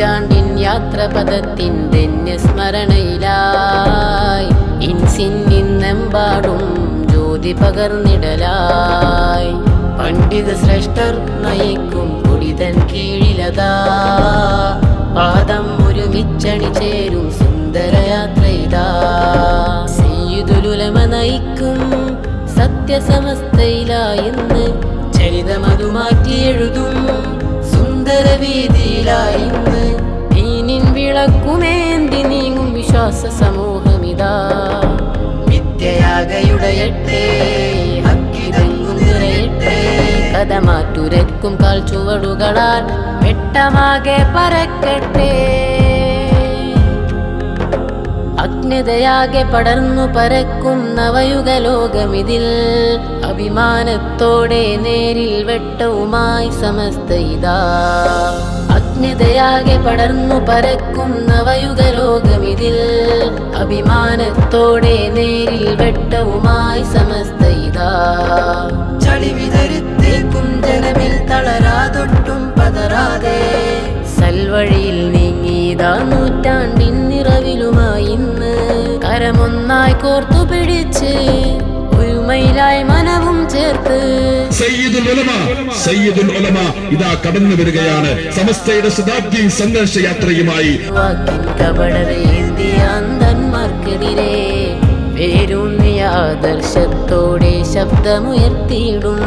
നൂറ്റാണ്ടിൻ യാത്രപഥത്തിൻ ധന്യസ്മരണയിലായി ഇൻസിൻ നിന്നെമ്പാടും ജ്യോതി പകർന്നിടലായി. പണ്ഡിത ശ്രേഷ്ഠർ നയിക്കും കുടിതൻ കീഴിലതാ. പാദം ഒരുമിച്ചണി ചേരും സുന്ദരയാത്ര ഇതാ സയ്യിദുലുലമ നയിക്കും സത്യസമസ്തയിലായിന്ന് ചരിതമതു മാറ്റി എഴുതും സുന്ദരവീതിയിലായിന്ന് ദീനിൻ വിളക്കുമേന്തി നീങ്ങും വിശ്വാസ സമൂഹമിതാ. വിദ്യയാകയുടയട്ടെ ഹക്കിതങ്ങും നിറയട്ടെ. കഥ മാറ്റുരക്കും കാൽ ചുവടുകളാൽ വെട്ടമാകെ പരക്കട്ടെ. അജ്ഞതയാകെ പടർന്നു പരക്കും നവയുഗ ലോകമിതിൽ. അഭിമാനത്തോടെ നേരിൽ വെട്ടവുമായി സമസ്ത ഇതാ. അജ്ഞതയാകെ പടർന്നു പരക്കും നവയുഗ ലോകമിതിൽ അഭിമാനത്തോടെ നേരിൽ വെട്ടവുമായി സമസ്ത ഇതാ. ചളി വിതരുത്തേക്കും ജനമിൽ തളരാതൊട്ടും പതരാതെ. സൽവഴിയിൽ നീങ്ങിയതാ നൂറ്റാണ്ടിൻ നിറവിലുമായി ഇന്ന്. കരമൊന്നായി കോർത്തു പിടിച്ച് സയ്യിദുൽ ഉലമ സയ്യിദുൽ ഉലമ ഇതാ കടന്നു വരികയാണ്. സമസ്തയുടെ ശതാബ്ദി സംഘർഷ യാത്രയുമായി അന്ധന്മാർക്കെതിരെ വേരൂന്നിയ ആദർശത്തോടെ ശബ്ദമുയർത്തിയിടും.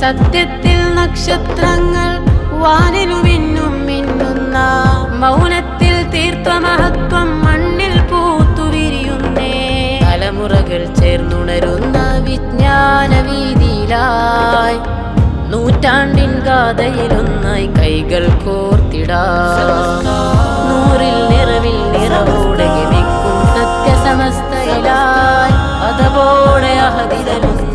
സത്യത്തിൽ നക്ഷത്രങ്ങൾ വാനിലു മിന്നും മിന്നുന്ന മൗനത്തിൽ തീർത്ത മഹത്വം മണ്ണിൽ പൂത്തു വിരിയുന്നേ തലമുറകൾ ചേർന്നുണരുന്ന വിജ്ഞാന വീതിയിലായി നൂറ്റാണ്ടിൻ കാതയിലൊന്നായി കൈകൾ കോർത്തിടാ. നൂറിൽ നിറവിൽ നിറവോടെ സത്യസമസ്തയിലായി. അതപോടെ അഹതിരുന്നു